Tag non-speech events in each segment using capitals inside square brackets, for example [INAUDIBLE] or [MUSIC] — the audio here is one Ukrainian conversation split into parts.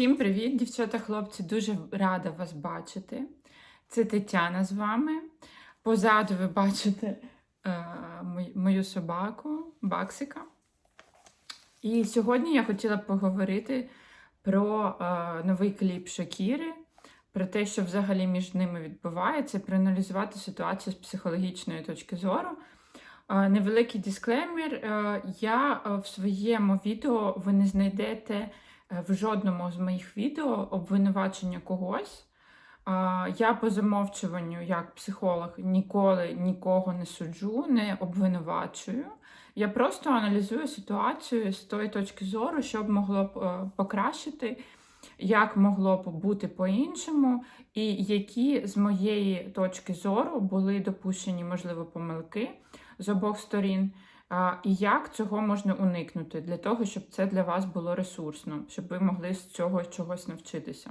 Всім привіт, дівчата, хлопці. Дуже рада вас бачити. Це Тетяна з вами. Позаду ви бачите е, мою- собаку Баксика. І сьогодні я хотіла поговорити про е, новий кліп Шакіри, про те, що взагалі між ними відбувається, проаналізувати ситуацію з психологічної точки зору. Е, Невеликий дисклеймер. е, Я е, в своєму відео ви не знайдете в жодному з моїх відео обвинувачення когось. Я по замовчуванню, як психолог, ніколи нікого не суджу, не обвинувачую. Я просто аналізую ситуацію з тої точки зору, що б могло б е, покращити, як могло б бути по-іншому, і які з моєї точки зору були допущені, можливо, помилки з обох сторін. І як цього можна уникнути для того, щоб це для вас було ресурсно, щоб ви могли з цього чогось навчитися.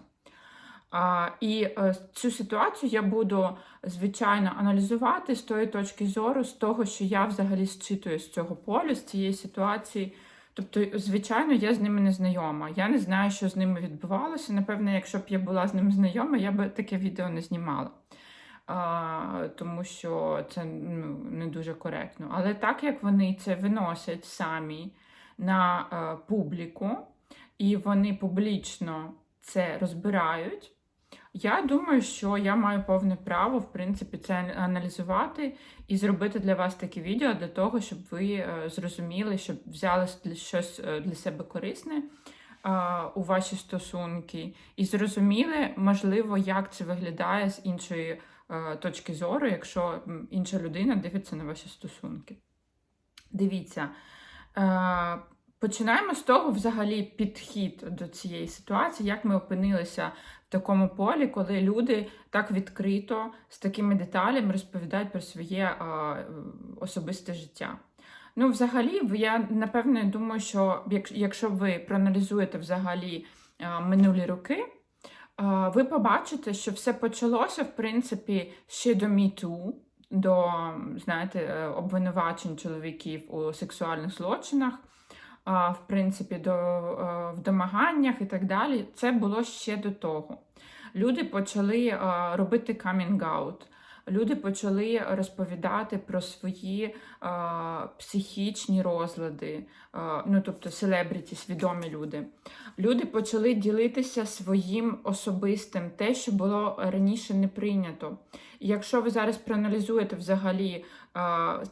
І е, цю ситуацію я буду, звичайно, аналізувати з тої точки зору, з того, що я взагалі зчитую з цього полю, з цієї ситуації. Тобто, звичайно, я з ними не знайома. Я не знаю, що з ними відбувалося. Напевно, якщо б я була з ними знайома, я би таке відео не знімала. А, тому що це ну, не дуже коректно. Але так як вони це виносять самі на е, публіку, і вони публічно це розбирають, я думаю, що я маю повне право, в принципі, це аналізувати і зробити для вас таке відео для того, щоб ви е, зрозуміли, щоб взяли щось е, для себе корисне у ваші стосунки, і зрозуміли, можливо, як це виглядає з іншої точки зору, якщо інша людина дивиться на ваші стосунки. Дивіться. Е, Починаємо з того, взагалі, підхід до цієї ситуації, як ми опинилися в такому полі, коли люди так відкрито з такими деталями розповідають про своє е, особисте життя. Ну, взагалі, я напевне думаю, що якщо ви проаналізуєте взагалі минулі роки, ви побачите, що все почалося, в принципі, ще до міту, до, знаєте, е, обвинувачень чоловіків у сексуальних злочинах в принципі, до, е, в домаганнях і так далі. Це було ще до того. Люди почали е, робити камінг-аут. Люди почали розповідати про свої е, психічні розлади, е, ну тобто селебріті, свідомі люди. Люди почали ділитися своїм особистим, те, що було раніше не прийнято. І якщо ви зараз проаналізуєте взагалі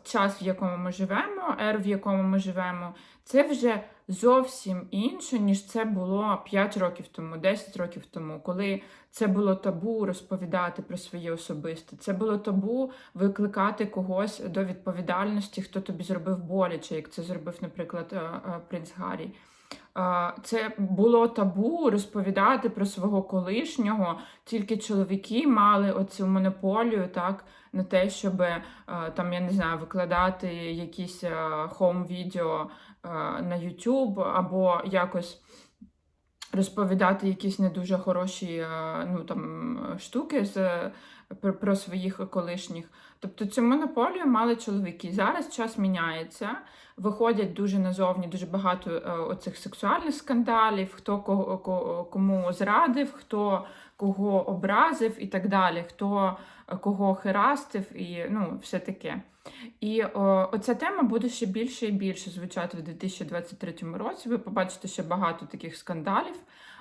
час, в якому ми живемо, ер, в якому ми живемо, це вже зовсім інше, ніж це було 5 років тому, 10 років тому, коли це було табу розповідати про своє особисте. Це було табу викликати когось до відповідальності, хто тобі зробив боляче, як це зробив, наприклад, е, е, принц Гаррі. Це було табу розповідати про свого колишнього. Тільки чоловіки мали оцю монополію, так, на те, щоб е, там, я не знаю, викладати якісь хоум-відео е, на YouTube або якось розповідати якісь не дуже хороші е, ну, там, штуки з, про, про своїх колишніх. Тобто цю монополію мали чоловіки. Зараз час міняється. Виходять дуже назовні дуже багато оцих сексуальних скандалів, хто кого, кому зрадив, хто кого образив і так далі, хто кого херастив, і ну, все таке. І о, оця тема буде ще більше і більше звучати в 2023 році. Ви побачите ще багато таких скандалів,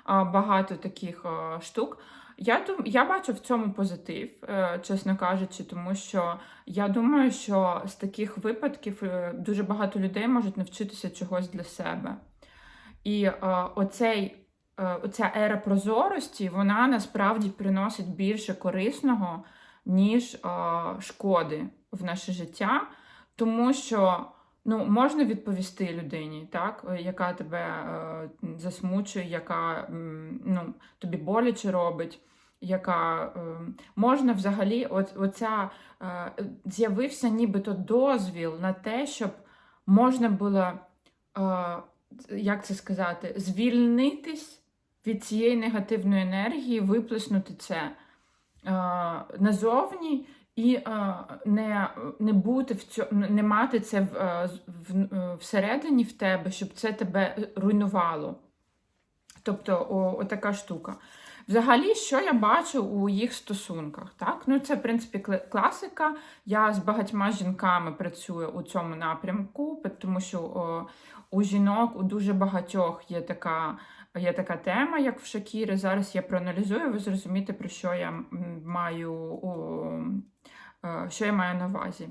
багато таких штук. Я я бачу в цьому позитив, е, чесно кажучи, тому що я думаю, що з таких випадків е, дуже багато людей можуть навчитися чогось для себе. І е, оцей, оця ера прозорості, вона насправді приносить більше корисного, ніж е, шкоди в наше життя, тому що ну, можна відповісти людині, так, е, яка тебе е, засмучує, яка ну, тобі боляче робить. Яка е, можна взагалі, от, оця е, з'явився нібито дозвіл на те, щоб можна було, е, як це сказати, звільнитись від цієї негативної енергії, виплеснути це назовні і е, не, не бути в цьому, не мати це в, е, в, е, всередині в тебе, щоб це тебе руйнувало. Тобто, о, така штука. Взагалі, що я бачу у їх стосунках? Так? Ну, це, в принципі, класика. Я з багатьма жінками працюю у цьому напрямку, тому що о, у жінок у дуже багатьох є така, є така тема, як в Шакірі. Зараз я проаналізую, ви зрозумієте, про що я маю, е, що я маю на увазі.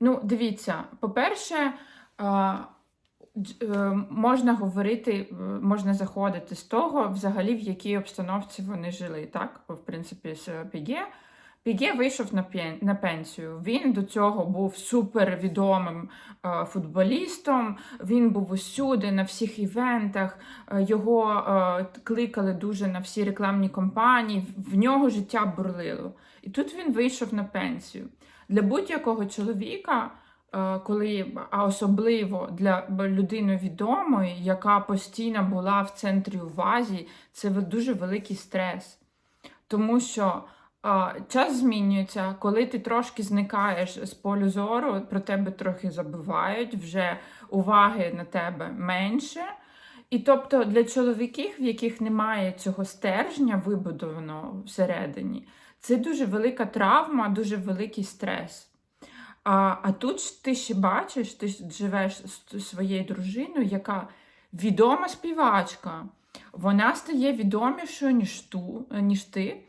Ну, дивіться, по-перше, е, е, можна говорити, можна заходити з того, взагалі, в якій обстановці вони жили, так? В принципі, з Піге. Піге вийшов на, пенсію. Він до цього був супервідомим е, футболістом. Він був усюди, на всіх івентах. е, Його е, кликали дуже на всі рекламні кампанії. В нього життя бурлило. І тут він вийшов на пенсію. Для будь-якого чоловіка, коли, а особливо для людини відомої, яка постійно була в центрі уваги, це дуже великий стрес. Тому що час змінюється, коли ти трошки зникаєш з полю зору, про тебе трохи забувають, вже уваги на тебе менше. І тобто для чоловіків, в яких немає цього стержня вибудованого всередині, це дуже велика травма, дуже великий стрес. А, а тут ти ще бачиш, ти живеш з своєю дружиною, яка відома співачка. Вона стає відомішою, ніж, ту, ніж ти.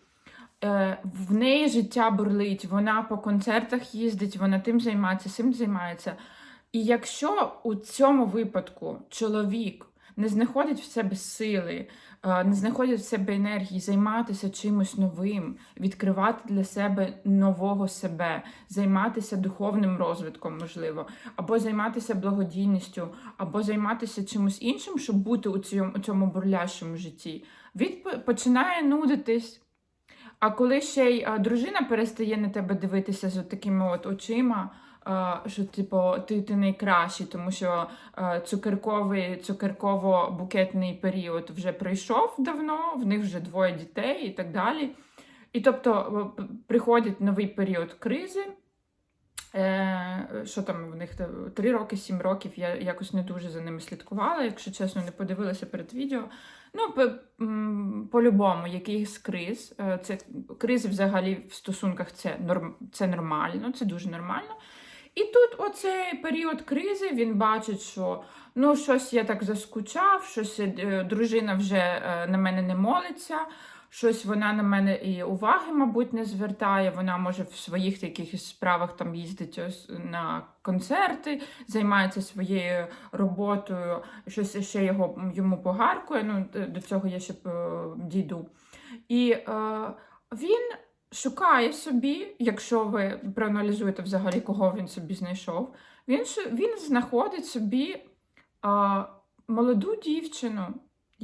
Е, в неї життя бурлить, вона по концертах їздить, вона тим займається, цим займається. І якщо у цьому випадку чоловік не знаходить в себе сили, е, не знаходить в себе енергії займатися чимось новим, відкривати для себе нового себе, займатися духовним розвитком, можливо, або займатися благодійністю, або займатися чимось іншим, щоб бути у цьому, у цьому бурлящому житті, він починає нудитись. А коли ще й а, дружина перестає на тебе дивитися з такими от очима, а, що типу ти, ти найкращий, тому що а, цукерковий цукерково-букетний період вже пройшов давно, в них вже двоє дітей і так далі. І тобто приходить новий період кризи. Е, що там в них три роки, сім років. Я якось не дуже за ними слідкувала, якщо чесно, не подивилася перед відео. Ну, по-любому, якийсь криз. Е, Це кризи взагалі в стосунках це, норм, це нормально, це дуже нормально. І тут оцей період кризи він бачить, що ну щось я так заскучав, щось е, дружина вже на мене не молиться, щось вона на мене і уваги, мабуть, не звертає. Вона може в своїх якихось справах там їздить на концерти, займається своєю роботою, щось ще його йому погаркує. Ну, до цього я ще е, дійду. І е, він шукає собі, якщо ви проаналізуєте взагалі, кого він собі знайшов, він, він знаходить собі а, молоду дівчину,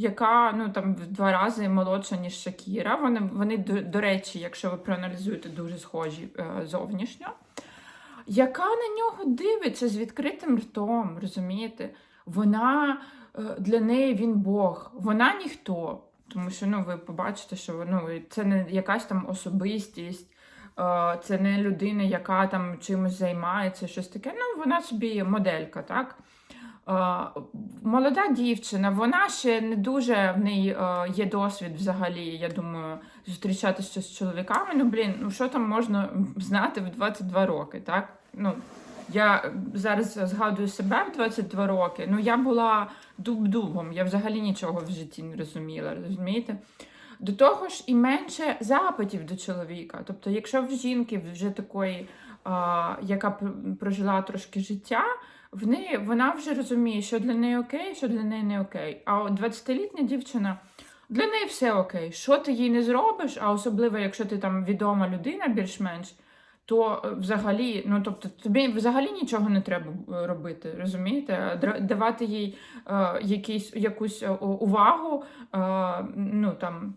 яка ну, там, в два рази молодша, ніж Шакіра. Вони, вони до, до речі, якщо ви проаналізуєте, дуже схожі е, зовнішньо. Яка на нього дивиться з відкритим ртом, розумієте? Вона е, для неї він Бог, вона ніхто. Тому що ну, ви побачите, що ну, це не якась там особистість, е, це не людина, яка там чимось займається, щось таке. Ну, вона собі моделька, так? Молода дівчина, вона ще не дуже в неї е, є досвід взагалі, я думаю, зустрічатися з чоловіками. Ну, блін, ну що там можна знати в 22 роки, так? Ну, я зараз згадую себе в 22 роки. Ну, я була дуб-дубом, я взагалі нічого в житті не розуміла, розумієте? До того ж, і менше запитів до чоловіка. Тобто, якщо в жінки вже такої, а, яка пр- прожила трошки життя, в неї вона вже розуміє, що для неї окей, що для неї не окей. А от 20-літня дівчина. Для неї все окей. Що ти їй не зробиш, а особливо, якщо ти там відома людина більш-менш, то е, взагалі, ну тобто тобі взагалі нічого не треба е, робити, розумієте? Давати їй е, якийсь, якусь е, увагу, е, ну там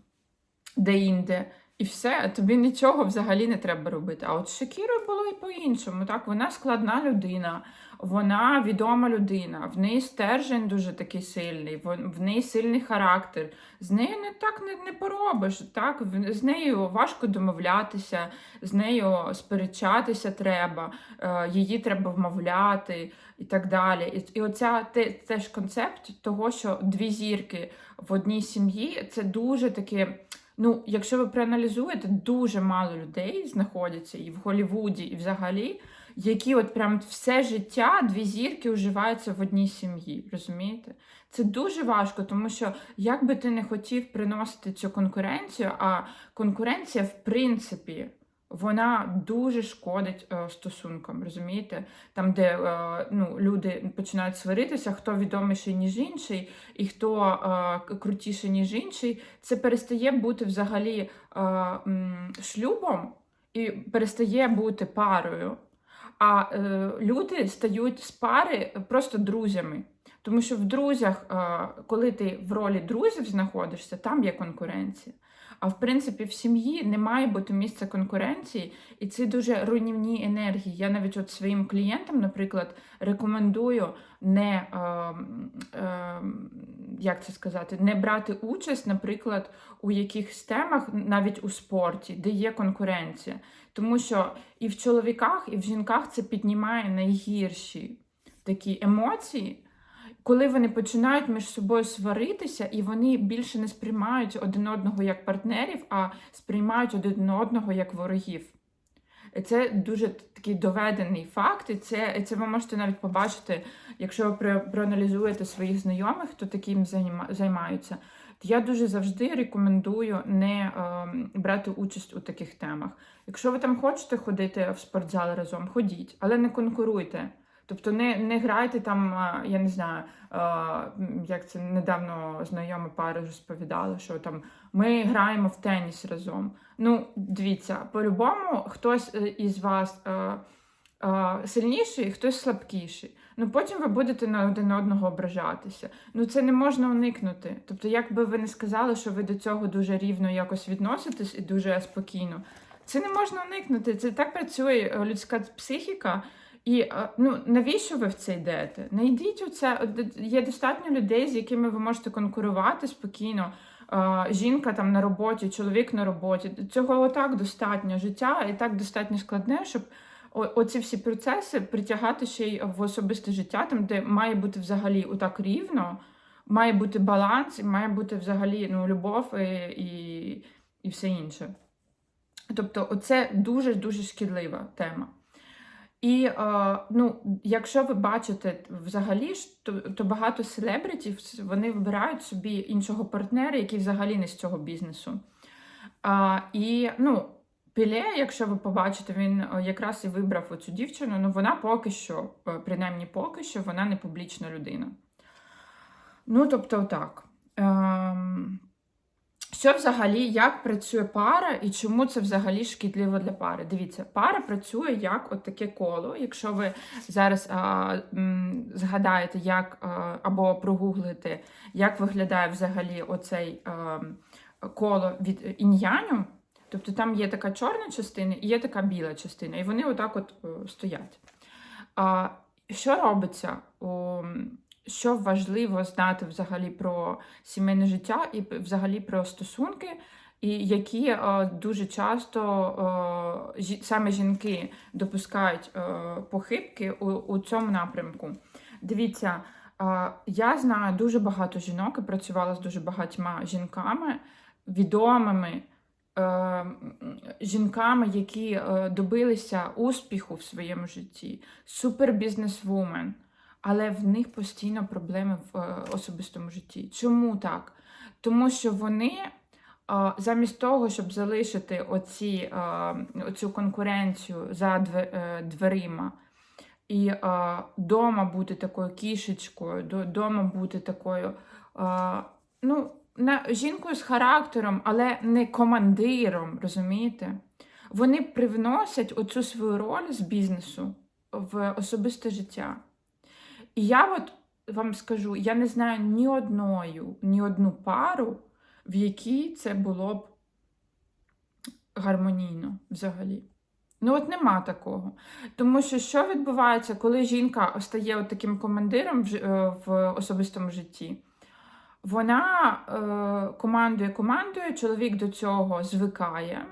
де-інде. І все, тобі нічого взагалі не треба робити. А от з Шакірою було і по-іншому. Так? Вона складна людина, Вона відома людина, в неї стержень дуже такий сильний, в неї сильний характер. З нею не так не, не поробиш. Так? З нею важко домовлятися, з нею сперечатися треба, е, її треба вмовляти і так далі. І, і оця те, теж концепт того, що дві зірки в одній сім'ї це дуже таке. Ну, якщо ви проаналізуєте, дуже мало людей знаходяться і в Голлівуді, і взагалі, які от прям все життя дві зірки уживаються в одній сім'ї. Розумієте? Це дуже важко, тому що як би ти не хотів приносити цю конкуренцію, а конкуренція, в принципі, вона дуже шкодить е, стосункам, розумієте? Там, де е, ну, люди починають сваритися, хто відоміший, ніж інший, і хто е, крутіший, ніж інший, це перестає бути взагалі е, шлюбом і перестає бути парою. А е, люди стають з пари просто друзями. Тому що в друзях, е, коли ти в ролі друзів знаходишся, там є конкуренція. А в принципі, в сім'ї не має бути місця конкуренції, і це дуже руйнівні енергії. Я навіть от своїм клієнтам, наприклад, рекомендую не е, е, як це сказати, не брати участь, наприклад, у якихось темах, навіть у спорті, де є конкуренція. Тому що і в чоловіках, і в жінках це піднімає найгірші такі емоції коли вони починають між собою сваритися, і вони більше не сприймають один одного як партнерів, а сприймають один одного як ворогів. Це дуже такий доведений факт, і це, це ви можете навіть побачити, якщо ви проаналізуєте своїх знайомих, хто таким займаються. Я дуже завжди рекомендую не ем, брати участь у таких темах. Якщо ви там хочете ходити в спортзал разом, ходіть, але не конкуруйте. Тобто не, не грайте там, я не знаю, як це недавно знайома пара розповідала, що там ми граємо в теніс разом. Ну, дивіться, по-любому хтось е, із вас е, е, сильніший, хтось слабкіший. Ну потім ви будете на один одного ображатися. Ну це не можна уникнути. Тобто, як би ви не сказали, що ви до цього дуже рівно якось відноситесь і дуже спокійно, це не можна уникнути. Це так працює людська психіка. І е, ну навіщо ви в це йдете? Не йдіть у це. Є достатньо людей, з якими ви можете конкурувати спокійно. Е, Жінка там на роботі, чоловік на роботі. Цього отак достатньо життя і так достатньо складне, щоб оці всі процеси притягати ще й в особисте життя, там де має бути взагалі отак рівно, має бути баланс, і має бути взагалі ну, любов і, і, і все інше. Тобто, оце дуже дуже шкідлива тема. І е, ну, якщо ви бачите взагалі, ж, то, то багато селебритів вони вибирають собі іншого партнера, який взагалі не з цього бізнесу. А, і ну, Піле, якщо ви побачите, він е, якраз і вибрав оцю дівчину, ну вона поки що, е, принаймні поки що, вона не публічна людина. Ну, тобто, так. Ем, що взагалі, як працює пара і чому це взагалі шкідливо для пари? Дивіться, пара працює як от таке коло. Якщо ви зараз а, м, згадаєте, як а, або прогуглите, як виглядає взагалі оцей а, коло від інь-яню, тобто там є така чорна частина і є така біла частина, і вони отак от е, стоять. А, що робиться? Що важливо знати взагалі про сімейне життя і взагалі про стосунки, і які е, дуже часто е, жі- саме жінки допускають е, похибки у, у цьому напрямку. Дивіться, е, я знаю дуже багато жінок і працювала з дуже багатьма жінками, відомими. е, Жінками, які е, добилися успіху в своєму житті, супербізнесвумен, але в них постійно проблеми в е, особистому житті. Чому так? Тому що вони е, замість того, щоб залишити оці, е, оцю конкуренцію за дверима і е, дома бути такою кішечкою, до- дома бути такою, ну, жінкою з характером, але не командиром, розумієте? Вони привносять оцю свою роль з бізнесу в особисте життя. І я от вам скажу, я не знаю ні одною, ні одну пару, в якій це було б гармонійно взагалі. Ну, от нема такого. Тому що що відбувається, коли жінка стає от таким командиром в, е, в особистому житті? Вона е, командує командує, чоловік до цього звикає,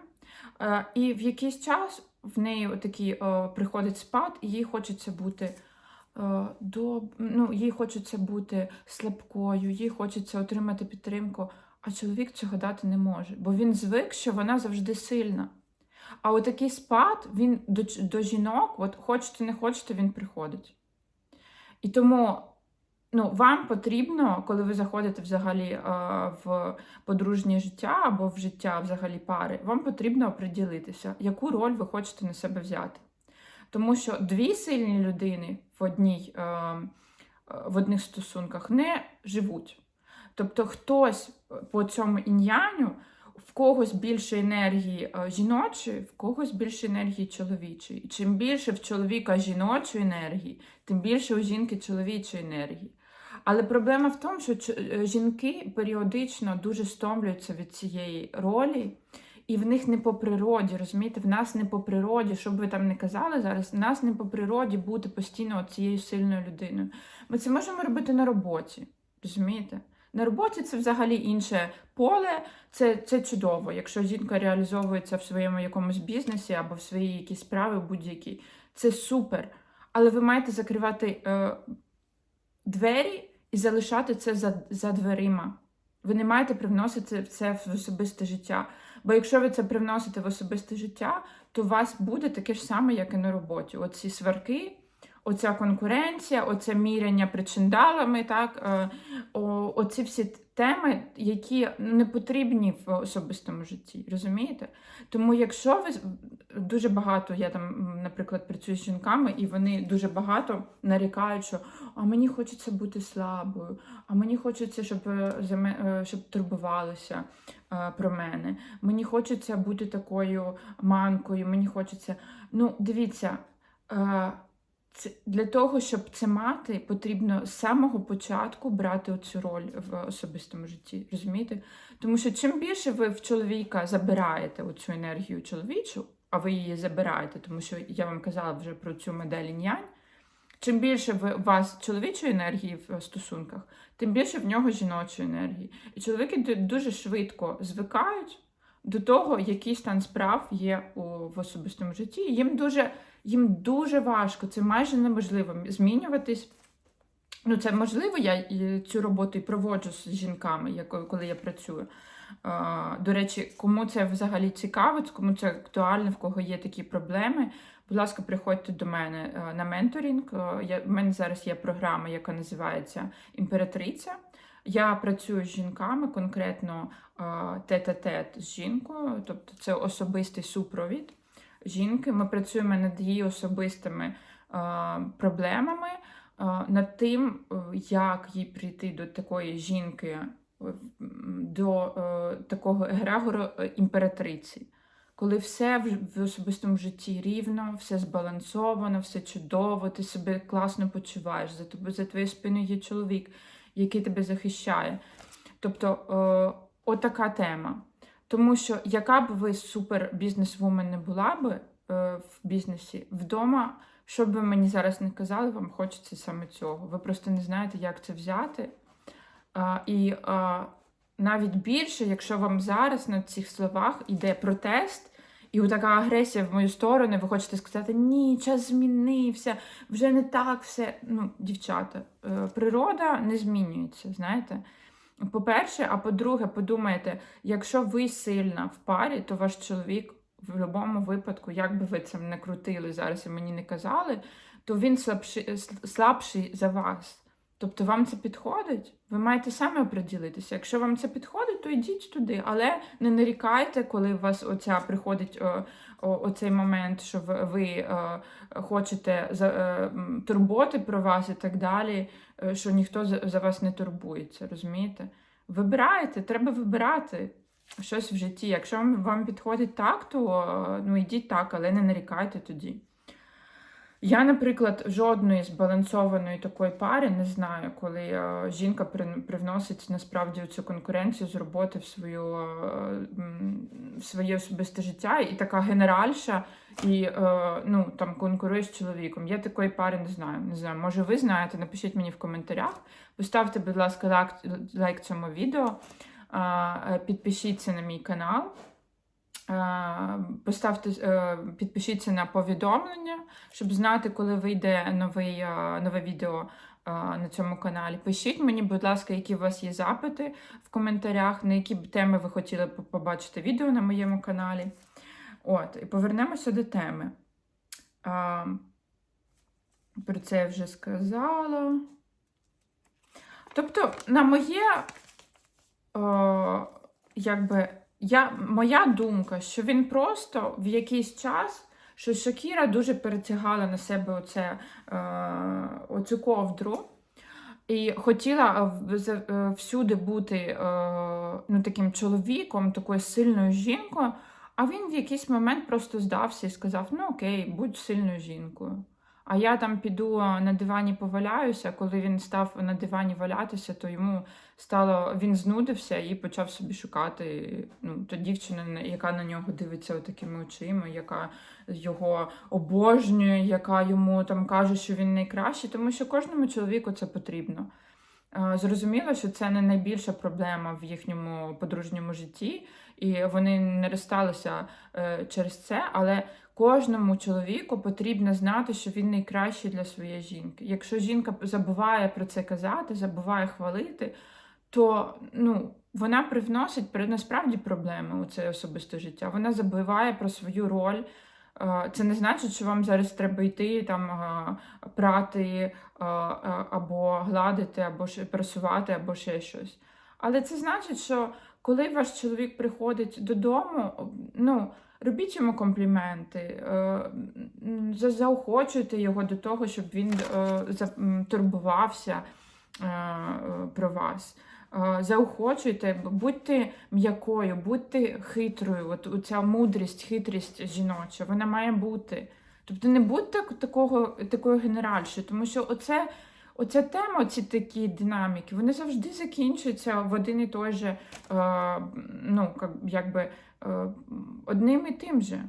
е, і в якийсь час в неї такий е, приходить спад, і їй хочеться бути. Е, Доб... Ну, їй хочеться бути слабкою, їй хочеться отримати підтримку, а чоловік цього дати не може, бо він звик, що вона завжди сильна. А отакий спад він до, до жінок, от хочете, не хочете, він приходить. І тому ну, вам потрібно, коли ви заходите взагалі е, в подружнє життя або в життя взагалі пари, вам потрібно оприділитися, яку роль ви хочете на себе взяти. Тому що дві сильні людини в, одній, е, е, в одних стосунках не живуть. Тобто хтось по цьому ін'яню, в когось більше енергії е, жіночої, в когось більше енергії чоловічої. І чим більше в чоловіка жіночої енергії, тим більше у жінки чоловічої енергії. Але проблема в тому, що е, жінки періодично дуже стомлюються від цієї ролі, і в них не по природі, розумієте, в нас не по природі, що б ви там не казали зараз, в нас не по природі бути постійно цією сильною людиною. Ми це можемо робити на роботі, розумієте? На роботі це взагалі інше поле, це, це чудово. Якщо жінка реалізовується в своєму якомусь бізнесі або в своїй якійсь справі будь-якій, це супер. Але ви маєте закривати е, двері і залишати це за, за дверима. Ви не маєте привносити це в особисте життя. Бо якщо ви це привносите в особисте життя, то у вас буде таке ж саме, як і на роботі. Оці сварки, оця конкуренція, оце міряння причиндалами, так, е, оці всі теми, які не потрібні в особистому житті, розумієте? Тому якщо ви дуже багато, я там, наприклад, працюю з жінками, і вони дуже багато нарікають, що а мені хочеться бути слабою, а мені хочеться, щоб, е, е, щоб турбувалися про мене. Мені хочеться бути такою манкою, мені хочеться. Ну, дивіться, для того, щоб це мати, потрібно з самого початку брати цю роль в особистому житті. Розумієте? Тому що чим більше ви в чоловіка забираєте оцю енергію чоловічу, а ви її забираєте, тому що я вам казала вже про цю модель інь-янь, Чим більше ви, у вас чоловічої енергії в стосунках, тим більше в нього жіночої енергії. І чоловіки дуже швидко звикають до того, який стан справ є у, в особистому житті. Їм дуже, їм дуже важко, це майже неможливо змінюватись. Ну, це можливо, я цю роботу і проводжу з жінками, коли я працюю. До речі, кому це взагалі цікаво, кому це актуально, в кого є такі проблеми, будь ласка, приходьте до мене е, на менторинг. Е, Я, в мене зараз є програма, яка називається Імператриця. Я працюю з жінками, конкретно е, тет-а-тет з жінкою, тобто це особистий супровід жінки. Ми працюємо над її особистими проблемами, над тим, е, як їй прийти до такої жінки, е, до е, такого егрегору імператриці. Коли все в, особистому житті рівно, все збалансовано, все чудово, ти себе класно почуваєш, за тобою за твоєю спиною є чоловік, який тебе захищає. Тобто, е, отака тема. Тому що яка б ви супер бізнес-вумен не була би е, в бізнесі, вдома, що б ви мені зараз не казали, вам хочеться саме цього. Ви просто не знаєте, як це взяти. А, і а, навіть більше, якщо вам зараз на цих словах іде протест, і така агресія в мою сторону, ви хочете сказати, ні, час змінився, вже не так все. Ну, дівчата, е, природа не змінюється, знаєте. По-перше, а по-друге, подумайте, якщо ви сильна в парі, то ваш чоловік в будь-якому випадку, як би ви це не крутили зараз і мені не казали, то він слабший, слабший за вас. Тобто вам це підходить? Ви маєте самі оприділитися. Якщо вам це підходить, то йдіть туди, але не нарікайте, коли у вас оця приходить о, о, оцей момент, що ви, ви е, хочете за, е, турботи про вас і так далі, що ніхто за, вас не турбується, розумієте? Вибирайте, треба вибирати щось в житті. Якщо вам, вам підходить так, то е, ну йдіть так, але не нарікайте тоді. Я, наприклад, жодної збалансованої такої пари не знаю, коли е, жінка при- привносить насправді цю конкуренцію з роботи в свою е, в своє особисте життя, і така генеральша, і е, ну там конкурує з чоловіком. Я такої пари не знаю. Не знаю. Може, ви знаєте? Напишіть мені в коментарях. Поставте, будь ласка, лайк, лайк цьому відео, підпишіться на мій канал. Е, Поставте, е, підпишіться на повідомлення, щоб знати, коли вийде новий, е, нове відео на цьому каналі. Пишіть мені, будь ласка, які у вас є запити в коментарях, на які б теми ви хотіли побачити відео на моєму каналі. От, і повернемося до теми. Про це я вже сказала. Тобто, на моє, якби, я, моя думка, що він просто в якийсь час, що Шакіра дуже перетягала на себе оце, е, оцю ковдру. І хотіла е, всюди бути е, ну, таким чоловіком, такою сильною жінкою, а він в якийсь момент просто здався і сказав: ну окей, будь сильною жінкою. А я там піду на дивані поваляюся. Коли він став на дивані валятися, то йому стало він знудився і почав собі шукати ну, ту дівчину, яка на нього дивиться такими очима, яка його обожнює, яка йому там каже, що він найкращий, тому що кожному чоловіку це потрібно. Е, Зрозуміло, що це не найбільша проблема в їхньому подружньому житті, і вони не розсталися е, через це, але кожному чоловіку потрібно знати, що він найкращий для своєї жінки. Якщо жінка забуває про це казати, забуває хвалити, то ну, вона привносить при- насправді проблеми у це особисте життя. Вона забуває про свою роль. Е, Це не значить, що вам зараз треба йти там е, прати е, або гладити, або ще прасувати, або ще щось. Але це значить, що коли ваш чоловік приходить додому, ну, робіть йому компліменти, е, заохочуйте його до того, щоб він е, турбувався е, про вас. Заохочуйте, будьте м'якою, будьте хитрою. От ця мудрість, хитрість жіноча, вона має бути. Тобто не будьте такого, такою генеральшою, тому що оце, оця тема, ці такі динаміки, вони завжди закінчуються в один і той же, ну, якби, одним і тим же.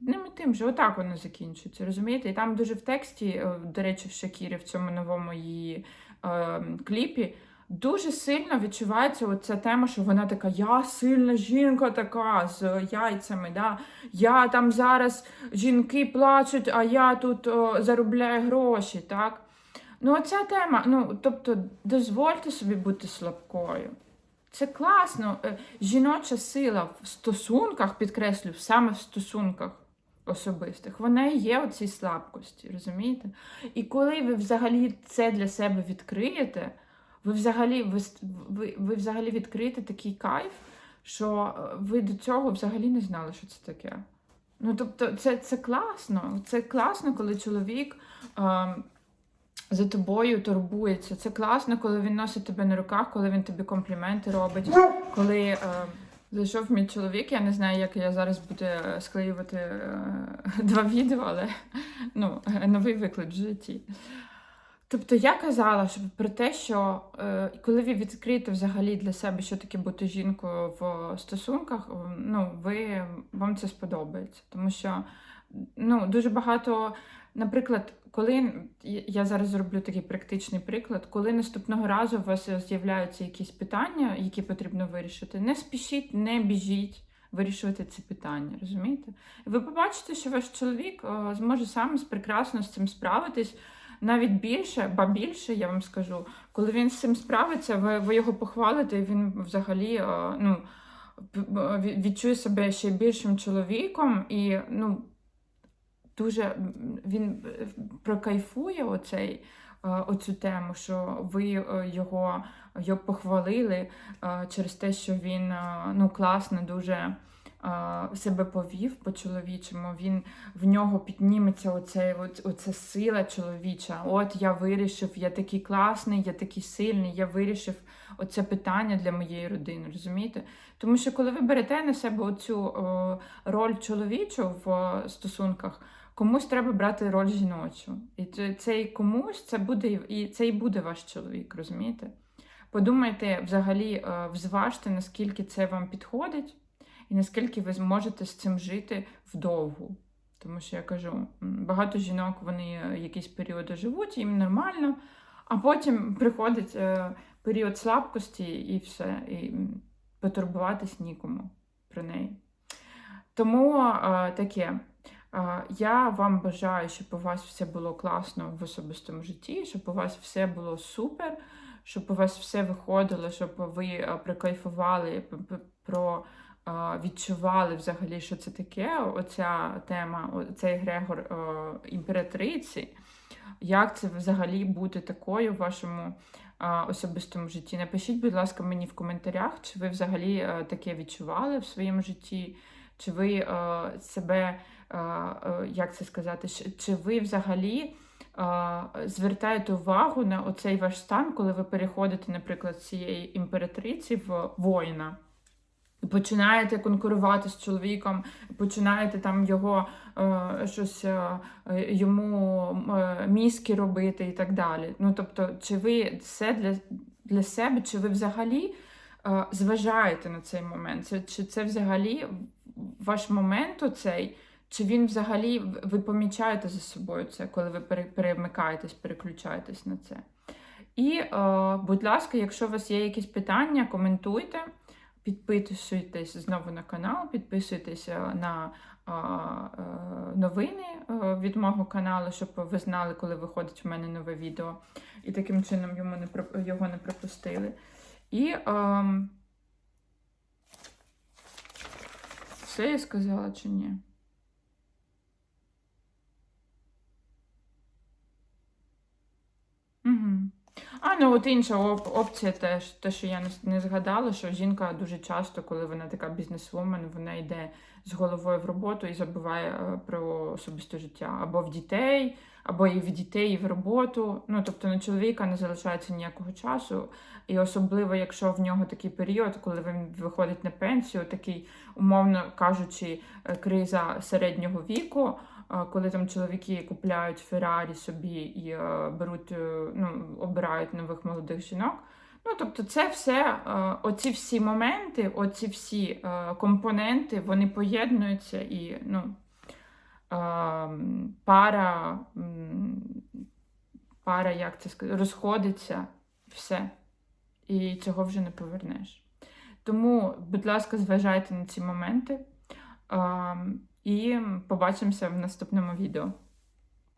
Одним і тим же, отак воно закінчується, розумієте? І там дуже в тексті, е, до речі, в Шакірі, в цьому новому її е, кліпі, дуже сильно відчувається оця тема, що вона така: я сильна жінка така з яйцями. Да? Я там зараз жінки плачуть, а я тут о, заробляю гроші. так? Ну, оця тема, ну, тобто, дозвольте собі бути слабкою. Це класно. Е, Жіноча сила в стосунках, підкреслю, саме в стосунках особистих, вона і є у цій слабкості, розумієте? І коли ви взагалі це для себе відкриєте, ви взагалі, ви, ви, ви взагалі відкриєте такий кайф, що е, ви до цього взагалі не знали, що це таке. Ну, тобто, це, це класно. Це класно, коли чоловік. Е, за тобою турбується. Це класно, коли він носить тебе на руках, коли він тобі компліменти робить. Коли е, зайшов мій чоловік, я не знаю, як я зараз буду склеювати е, [LAUGHS] два відео, але ну, новий виклик в житті. Тобто я казала що про те, що е, коли ви відкриєте взагалі для себе, що таке бути жінкою в стосунках, е, ну, ви, вам це сподобається. Тому що ну, дуже багато, наприклад, коли я зараз зроблю такий практичний приклад, коли наступного разу у вас з'являються якісь питання, які потрібно вирішити, не спішіть, не біжіть вирішувати ці питання, розумієте? Ви побачите, що ваш чоловік зможе сам прекрасно з цим справитись. Навіть більше, ба більше, я вам скажу, коли він з цим справиться, ви, ви його похвалите, і він взагалі ну, відчує себе ще більшим чоловіком і ну, дуже він е, прокайфує оцей, е, оцю тему, що ви е, його, його похвалили через те, що він ну, класно дуже себе повів по-чоловічому. Він в нього підніметься оцей, оця сила чоловіча. От я вирішив, я такий класний, я такий сильний, я вирішив оце питання для моєї родини, розумієте? Тому що коли ви берете на себе оцю роль чоловічу в стосунках, комусь треба брати роль жіночу. І цей комусь це буде і це і буде ваш чоловік, розумієте? Подумайте, взагалі, е, взважте, наскільки це вам підходить, і наскільки ви зможете з цим жити вдовгу. Тому що я кажу, багато жінок вони е, якісь періоди живуть, їм нормально, а потім приходить е, період слабкості і все, і потурбуватись нікому про неї. Тому таке. Я вам бажаю, щоб у вас все було класно в особистому житті, щоб у вас все було супер, щоб у вас все виходило, щоб ви е, прикайфували, про е, відчували взагалі, що це таке. Оця тема, цей Грегор е, імператриці. Як це взагалі бути такою в вашому особистому житті? Напишіть, будь ласка, мені в коментарях, чи ви взагалі таке відчували в своєму житті, чи ви себе, як це сказати, чи- ви взагалі е, звертаєте увагу на оцей ваш стан, коли ви переходите, наприклад, з цієї імператриці в воїна? Починаєте конкурувати з чоловіком, починаєте там його е, щось е, е, йому е, мізки робити і так далі. Ну тобто, чи ви це для, для себе, чи ви взагалі е, зважаєте на цей момент? Це, чи це взагалі ваш момент оцей? Чи він взагалі ви помічаєте за собою це, коли ви перемикаєтесь, переключаєтесь на це? І, е, будь ласка, якщо у вас є якісь питання, коментуйте. Підписуйтесь знову на канал, підписуйтесь е, на а, е, новини е, від мого каналу, щоб ви знали, коли виходить в мене нове відео. І таким чином йому не, його не пропустили. І ем, все я сказала чи ні? Угу. А, ну от інша оп- опція теж, те, що я не, згадала, що жінка дуже часто, коли вона така бізнесвумен, вона йде з головою в роботу і забуває е, про особисте життя. Або в дітей, або і в дітей, і в роботу. Ну, тобто на чоловіка не залишається ніякого часу. І особливо, якщо в нього такий період, коли він виходить на пенсію, такий, умовно кажучи, е, криза середнього віку. Коли там чоловіки купляють Феррарі собі і е, беруть, е, ну, обирають нових молодих жінок. Ну, тобто, це все, е, оці всі моменти, оці всі компоненти, вони поєднуються і ну, пара, пара, як це сказати, розходиться, все. І цього вже не повернеш. Тому, будь ласка, зважайте на ці моменти. І побачимося в наступному відео.